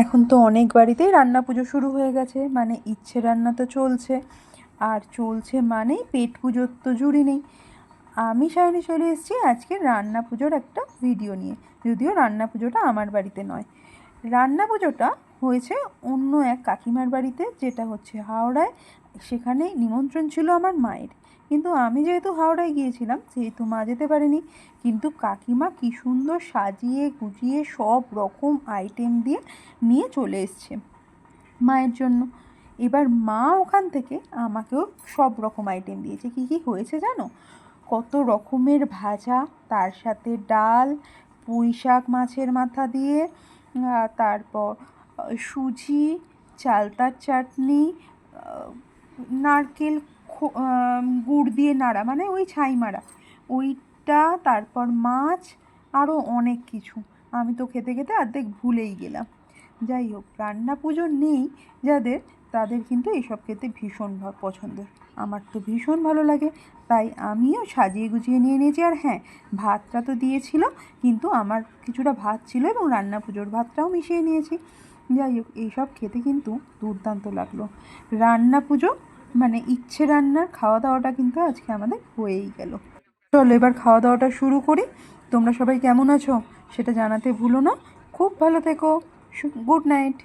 এখন তো অনেক বাড়িতেই রান্না পুজো শুরু হয়ে গেছে মানে ইচ্ছে রান্না তো চলছে। আর চলছে মানেই পেট পুজোর তো জুড়ি নেই। আমি সায়নে চলে এসেছি আজকে রান্না পুজোর একটা ভিডিও নিয়ে, যদিও রান্না পুজোটা আমার বাড়িতে নয়। রান্না পুজোটা হয়েছে অন্য এক কাকিমার বাড়িতে, যেটা হচ্ছে হাওড়ায়। সেখানে নিমন্ত্রণ ছিল আমার মায়ের। কিন্তু আমি যেহেতু হাওড়ায় গিয়েছিলাম, সেহেতু মা যেতে পারেনি। কিন্তু কাকিমা কী সুন্দর সাজিয়ে গুজিয়ে সব রকম আইটেম দিয়ে নিয়ে চলে এসছে মায়ের জন্য। এবার মা ওখান থেকে আমাকেও সব রকম আইটেম দিয়েছে। কী কী হয়েছে জানো? কত রকমের ভাজা, তার সাথে ডাল পুঁই শাক মাছের মাথা দিয়ে তারপর সুজি চালতার চাটনি নারকেল গুড় দিয়ে নাড়া মানে ওই ছাই মারা। ওইটা, তারপর মাছ আরও অনেক কিছু। আমি তো খেতে খেতে অর্ধেক ভুলেই গেলাম। যাই হোক, রান্না পুজো নেই যাদের, তাদের কিন্তু এইসব খেতে ভীষণ পছন্দের আমার তো ভীষণ ভালো লাগে, তাই আমিও সাজিয়ে গুছিয়ে নিয়ে নিয়েছি আর হ্যাঁ ভাতটা তো দিয়েছিল, কিন্তু আমার কিছুটা ভাত ছিল এবং রান্না পুজোর ভাতটাও মিশিয়ে নিয়েছি। যাই হোক, এইসব খেতে কিন্তু দুর্দান্ত লাগল। রান্না পুজো মানে ইচ্ছে রান্নার খাওয়া দাওয়াটা কিন্তু আজকে আমাদের হয়েই গেল। চলো এবার খাওয়া দাওয়াটা শুরু করি। তোমরা সবাই কেমন আছো সেটা জানাতে ভুলো না। খুব ভালো থেকো। Good night.